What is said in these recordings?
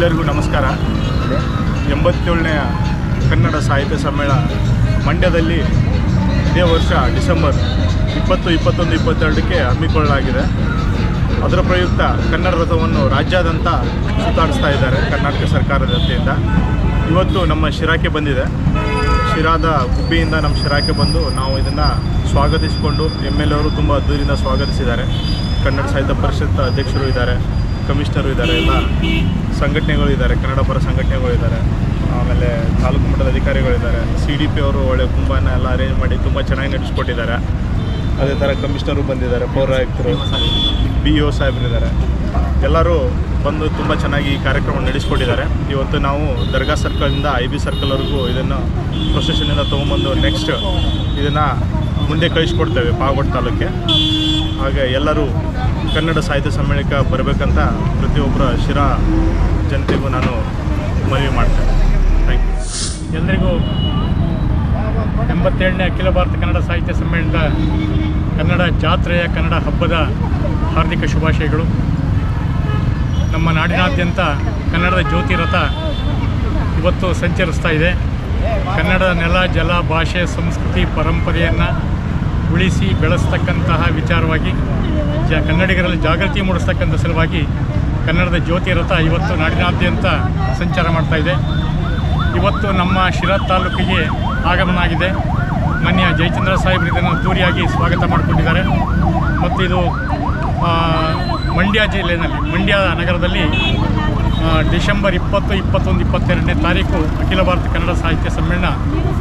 ಎಲ್ಲರಿಗೂ ನಮಸ್ಕಾರ. ಎಂಬತ್ತೇಳನೆಯ ಕನ್ನಡ ಸಾಹಿತ್ಯ ಸಮ್ಮೇಳನ ಮಂಡ್ಯದಲ್ಲಿ ಇದೇ ವರ್ಷ ಡಿಸೆಂಬರ್ ಇಪ್ಪತ್ತು, ಇಪ್ಪತ್ತೊಂದು, ಇಪ್ಪತ್ತೆರಡಕ್ಕೆ ಹಮ್ಮಿಕೊಳ್ಳಲಾಗಿದೆ. ಅದರ ಪ್ರಯುಕ್ತ ಕನ್ನಡ ರಥವನ್ನು ರಾಜ್ಯಾದ್ಯಂತ ಸುತ್ತಾಡಿಸ್ತಾ ಇದ್ದಾರೆ ಕರ್ನಾಟಕ ಸರ್ಕಾರದ ವತಿಯಿಂದ. ಇವತ್ತು ನಮ್ಮ ಶಿರಾಕೆ ಬಂದಿದೆ. ಶಿರಾದ ಗುಬ್ಬಿಯಿಂದ ನಮ್ಮ ಶಿರಾಕೆ ಬಂದು ನಾವು ಇದನ್ನು ಸ್ವಾಗತಿಸಿಕೊಂಡು ಎಂ ಎಲ್ ಅವರು ತುಂಬ ಅದ್ದೂರಿಂದ ಸ್ವಾಗತಿಸಿದ್ದಾರೆ. ಕನ್ನಡ ಸಾಹಿತ್ಯ ಪರಿಷತ್ ಅಧ್ಯಕ್ಷರು ಇದ್ದಾರೆ. ಕಮಿಷನರು ಇದ್ದಾರೆ, ಎಲ್ಲ ಸಂಘಟನೆಗಳು ಇದ್ದಾರೆ, ಕನ್ನಡ ಪರ ಸಂಘಟನೆಗಳು ಇದ್ದಾರೆ, ಆಮೇಲೆ ತಾಲೂಕು ಮಟ್ಟದ ಅಧಿಕಾರಿಗಳಿದ್ದಾರೆ ಸಿ ಡಿ ಪಿ ಅವರು ಒಳ್ಳೆ ಕುಂಭನ ಎಲ್ಲ ಅರೇಂಜ್ ಮಾಡಿ ತುಂಬ ಚೆನ್ನಾಗಿ ನಡೆಸ್ಕೊಟ್ಟಿದ್ದಾರೆ. ಅದೇ ಥರ ಕಮಿಷ್ನರು ಬಂದಿದ್ದಾರೆ, ಪೌರಾಯುಕ್ತರು ಬಿ ಒ ಸಾಹೇಬರಿದ್ದಾರೆ ಎಲ್ಲರೂ ಬಂದು ತುಂಬ ಚೆನ್ನಾಗಿ ಈ ಕಾರ್ಯಕ್ರಮ ನಡೆಸ್ಕೊಟ್ಟಿದ್ದಾರೆ. ಇವತ್ತು ನಾವು ದರ್ಗಾ ಸರ್ಕಲಿಂದ ಐ ಬಿ ಸರ್ಕಲ್ವರೆಗೂ ಇದನ್ನು ಪ್ರೊಸೆಷನಿಂದ ತೊಗೊಂಬಂದು ನೆಕ್ಸ್ಟ್ ಇದನ್ನು ಮುಂದೆ ಕಳಿಸ್ಕೊಡ್ತೇವೆ, ಪಾವಗಡ್ ತಾಲೂಕಿಗೆ ಹಾಗೆ ಎಲ್ಲರೂ ಕನ್ನಡ ಸಾಹಿತ್ಯ ಸಮ್ಮೇಳನಕ್ಕೆ ಬರಬೇಕಂತ ಪ್ರತಿಯೊಬ್ಬರ ಶಿರಾ ಜನತೆಗೂ ನಾನು ಮನವಿ ಮಾಡ್ತೇನೆ. ಥ್ಯಾಂಕ್ ಯು ಎಲ್ರಿಗೂ ಎಂಬತ್ತೇಳನೇ ಅಖಿಲ ಭಾರತ ಕನ್ನಡ ಸಾಹಿತ್ಯ ಸಮ್ಮೇಳನದ ಕನ್ನಡ ಜಾತ್ರೆಯ ಕನ್ನಡ ಹಬ್ಬದ ಹಾರ್ದಿಕ ಶುಭಾಶಯಗಳು. ನಮ್ಮ ನಾಡಿನಾದ್ಯಂತ ಕನ್ನಡದ ಜ್ಯೋತಿ ರಥ ಇವತ್ತು ಸಂಚರಿಸ್ತಾ ಇದೆ. ಕನ್ನಡ ನೆಲ, ಜಲ, ಭಾಷೆ, ಸಂಸ್ಕೃತಿ, ಪರಂಪರೆಯನ್ನು ಉಳಿಸಿ ಬೆಳೆಸ್ತಕ್ಕಂತಹ ವಿಚಾರವಾಗಿ ಜ ಕನ್ನಡಿಗರಲ್ಲಿ ಜಾಗೃತಿ ಮೂಡಿಸ್ತಕ್ಕಂಥ ಸಲುವಾಗಿ ಕನ್ನಡದ ಜ್ಯೋತಿ ರಥ ಇವತ್ತು ನಾಡಿನಾದ್ಯಂತ ಸಂಚಾರ ಮಾಡ್ತಾ ಇದೆ. ಇವತ್ತು ನಮ್ಮ ಶಿರಾ ತಾಲೂಕಿಗೆ ಆಗಮನ ಆಗಿದೆ ಮಾನ್ಯ ಜಯಚಂದ್ರ ಸಾಹೇಬರು ಇದನ್ನು ದೂರಿಯಾಗಿ ಸ್ವಾಗತ ಮಾಡಿಕೊಂಡಿದ್ದಾರೆ. ಮತ್ತು ಇದು ಮಂಡ್ಯ ಜಿಲ್ಲೆಯಲ್ಲಿ, ಮಂಡ್ಯ ನಗರದಲ್ಲಿ ಡಿಸೆಂಬರ್ ಇಪ್ಪತ್ತು, ಇಪ್ಪತ್ತೊಂದು, ಇಪ್ಪತ್ತೆರಡನೇ ತಾರೀಕು ಅಖಿಲ ಭಾರತ ಕನ್ನಡ ಸಾಹಿತ್ಯ ಸಮ್ಮೇಳನ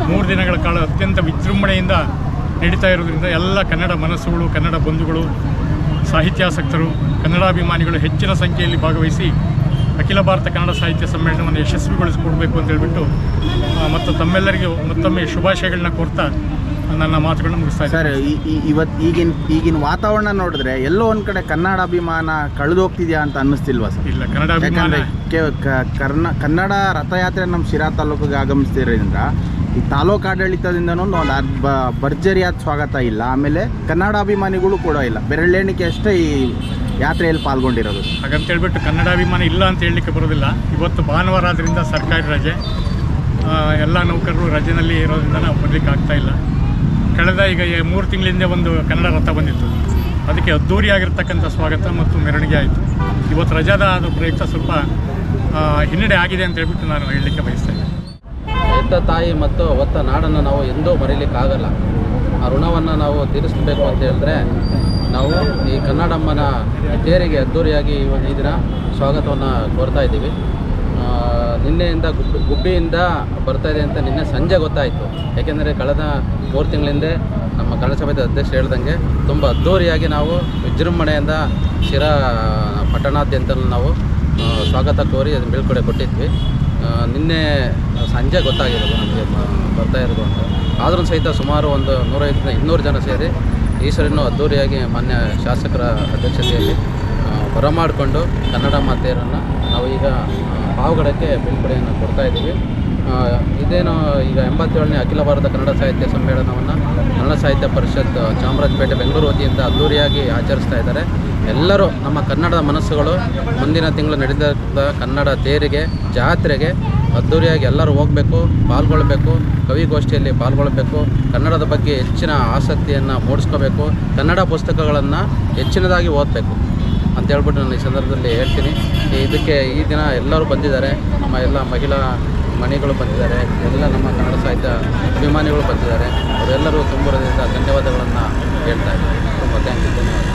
ಮೂರು ದಿನಗಳ ಕಾಲ ಅತ್ಯಂತ ವಿಜೃಂಭಣೆಯಿಂದ ನಡೀತಾ ಇರೋದ್ರಿಂದ ಎಲ್ಲ ಕನ್ನಡ ಮನಸ್ಸುಗಳು, ಕನ್ನಡ ಬಂಧುಗಳು ಸಾಹಿತ್ಯಾಸಕ್ತರು ಕನ್ನಡಾಭಿಮಾನಿಗಳು ಹೆಚ್ಚಿನ ಸಂಖ್ಯೆಯಲ್ಲಿ ಭಾಗವಹಿಸಿ ಅಖಿಲ ಭಾರತ ಕನ್ನಡ ಸಾಹಿತ್ಯ ಸಮ್ಮೇಳನವನ್ನು ಯಶಸ್ವಿಗೊಳಿಸಿಕೊಡ್ಬೇಕು ಅಂತ ಹೇಳ್ಬಿಟ್ಟು ಮತ್ತು ತಮ್ಮೆಲ್ಲರಿಗೂ ಮತ್ತೊಮ್ಮೆ ಶುಭಾಶಯಗಳನ್ನ ಕೊಡ್ತಾ ನನ್ನ ಮಾತುಗಳನ್ನ ಮುಗಿಸ್ತಾ ಸರ್ ಇವತ್ತು ಈಗಿನ ಈಗಿನ ವಾತಾವರಣ ನೋಡಿದ್ರೆ ಎಲ್ಲೋ ಒಂದು ಕಡೆ ಕನ್ನಡ ಅಭಿಮಾನ ಕಳೆದೋಗ್ತಿದ್ಯಾ ಅಂತ ಅನ್ನಿಸ್ತಿಲ್ವಾ ಸರ್? ಇಲ್ಲ ಕನ್ನಡ ಅಭಿಮಾನ ಕರ್ನ ಕನ್ನಡ ರಥಯಾತ್ರೆ ನಮ್ಮ ಶಿರಾ ತಾಲೂಕಿಗೆ ಆಗಮಿಸ್ತಿರೋದ್ರಿಂದ ಈ ತಾಲೂಕು ಆಡಳಿತದಿಂದನೂ ಒಂದು ಅದ್ ಭರ್ಜರಿಯಾದ ಸ್ವಾಗತ ಇಲ್ಲ. ಆಮೇಲೆ ಕನ್ನಡ ಅಭಿಮಾನಿಗಳು ಕೂಡ ಇಲ್ಲ. ಬೆರಳೆಣಿಕೆ ಅಷ್ಟೇ ಈ ಯಾತ್ರೆಯಲ್ಲಿ ಪಾಲ್ಗೊಂಡಿರೋದು. ಹಾಗಂತ ಹೇಳ್ಬಿಟ್ಟು ಕನ್ನಡಾಭಿಮಾನಿ ಇಲ್ಲ ಅಂತ ಹೇಳಲಿಕ್ಕೆ ಬರೋದಿಲ್ಲ. ಇವತ್ತು ಭಾನುವಾರ ಆದ್ದರಿಂದ ಸರ್ಕಾರಿ ರಜೆ. ಎಲ್ಲ ನೌಕರರು ರಜೆನಲ್ಲಿ ಇರೋದ್ರಿಂದ ನಾವು ಬರಲಿಕ್ಕೆ ಆಗ್ತಾ ಇಲ್ಲ. ಕಳೆದ ಈಗ ಮೂರು ತಿಂಗಳಿಂದ ಒಂದು ಕನ್ನಡ ರಥ ಬಂದಿತ್ತು. ಅದಕ್ಕೆ ಅದ್ಧೂರಿಯಾಗಿರ್ತಕ್ಕಂಥ ಸ್ವಾಗತ ಮತ್ತು ಮೆರವಣಿಗೆ ಆಯಿತು. ಇವತ್ತು ರಜಾದ ಪ್ರಯುಕ್ತ ಸ್ವಲ್ಪ ಹಿನ್ನಡೆ ಆಗಿದೆ ಅಂತ ಹೇಳ್ಬಿಟ್ಟು ನಾನು ಹೇಳಲಿಕ್ಕೆ ಬಯಸ್ತೇನೆ. ಹೆತ್ತ ತಾಯಿ ಮತ್ತು ಹೊತ್ತ ನಾಡನ್ನು ನಾವು ಎಂದೂ ಮರೀಲಿಕ್ಕಾಗಲ್ಲ. ಆ ಋಣವನ್ನು ನಾವು ತೀರಿಸಬೇಕು ಅಂತ ಹೇಳಿದ್ರೆ ನಾವು ಈ ಕನ್ನಡಮ್ಮನ ತೇರಿಗೆ ಅದ್ದೂರಿಯಾಗಿ ಈ ದಿನ ಸ್ವಾಗತವನ್ನು ಕೋರ್ತಾ ಇದ್ದೀವಿ. ನಿನ್ನೆಯಿಂದ ಗುಬ್ಬಿ, ಗುಬ್ಬಿಯಿಂದ ಬರ್ತಾ ಇದೆ ಅಂತ ನಿನ್ನೆ ಸಂಜೆ ಗೊತ್ತಾಯಿತು. ಏಕೆಂದರೆ ಕಳೆದ ಮೂರು ತಿಂಗಳಿಂದ ನಮ್ಮ ಕನ್ನಡ ಸಭೆದ ಅಧ್ಯಕ್ಷ ಹೇಳ್ದಂಗೆ ತುಂಬ ಅದ್ಧೂರಿಯಾಗಿ ನಾವು ವಿಜೃಂಭಣೆಯಿಂದ ಶಿರಾ ಪಟ್ಟಣಾದ್ಯಂತ ನಾವು ಸ್ವಾಗತ ಕೋರಿ ಅದನ್ನು ಬೀಳ್ಕೊಡೆ ಕೊಟ್ಟಿದ್ವಿ. ನಿನ್ನೆ ಸಂಜೆ ಗೊತ್ತಾಗಿರೋದು ನಮಗೆ ಬರ್ತಾ ಇರೋದು ಅಂತ. ಆದರೂ ಸಹಿತ ಸುಮಾರು ಒಂದು ನೂರೈದರಿಂದ ಇನ್ನೂರು ಜನ ಸೇರಿ ಈಶ್ವರನ್ನು ಅದ್ಧೂರಿಯಾಗಿ ಮಾನ್ಯ ಶಾಸಕರ ಅಧ್ಯಕ್ಷತೆಯಲ್ಲಿ ಬರಮಾಡಿಕೊಂಡು ಕನ್ನಡ ಮಾತೆಯರನ್ನು ನಾವು ಈಗ ಪಾವಗಡಕ್ಕೆ ಕೊಡ್ತಾ ಆ, ಇದೇನು ಈಗ ಎಂಬತ್ತೇಳನೇ ಅಖಿಲ ಭಾರತ ಕನ್ನಡ ಸಾಹಿತ್ಯ ಸಮ್ಮೇಳನವನ್ನು ಕನ್ನಡ ಸಾಹಿತ್ಯ ಪರಿಷತ್ ಚಾಮರಾಜಪೇಟೆ ಬೆಂಗಳೂರು ವತಿಯಿಂದ ಅದ್ದೂರಿಯಾಗಿ ಆಚರಿಸ್ತಾ ಇದ್ದಾರೆ. ಎಲ್ಲರೂ ನಮ್ಮ ಕನ್ನಡದ ಮನಸ್ಸುಗಳು ಮುಂದಿನ ತಿಂಗಳು ನಡೆದ ಕನ್ನಡ ತೇರಿಗೆ, ಜಾತ್ರೆಗೆ ಅದ್ದೂರಿಯಾಗಿ ಎಲ್ಲರೂ ಹೋಗಬೇಕು, ಪಾಲ್ಗೊಳ್ಬೇಕು, ಕವಿಗೋಷ್ಠಿಯಲ್ಲಿ ಪಾಲ್ಗೊಳ್ಬೇಕು, ಕನ್ನಡದ ಬಗ್ಗೆ ಹೆಚ್ಚಿನ ಆಸಕ್ತಿಯನ್ನು ಮೂಡಿಸ್ಕೋಬೇಕು, ಕನ್ನಡ ಪುಸ್ತಕಗಳನ್ನು ಹೆಚ್ಚಿನದಾಗಿ ಓದಬೇಕು ಅಂತ ಹೇಳ್ಬಿಟ್ಟು ನಾನು ಈ ಸಂದರ್ಭದಲ್ಲಿ ಹೇಳ್ತೀನಿ. ಇದಕ್ಕೆ ಈ ದಿನ ಎಲ್ಲರೂ ಬಂದಿದ್ದಾರೆ. ನಮ್ಮ ಎಲ್ಲ ಮಹಿಳಾ ಮನೆಗಳು ಬಂದಿದ್ದಾರೆ. ಎಲ್ಲ ನಮ್ಮ ಕನ್ನಡ ಸಾಹಿತ್ಯ ಅಭಿಮಾನಿಗಳು ಬಂದಿದ್ದಾರೆ. ಅವರೆಲ್ಲರೂ ತುಂಬುರದಿಂದ ಧನ್ಯವಾದಗಳನ್ನು ಹೇಳ್ತಾ ಇದ್ದಾರೆ ತುಂಬ ಥ್ಯಾಂಕ್ ಯು ಧನ್ಯವಾದ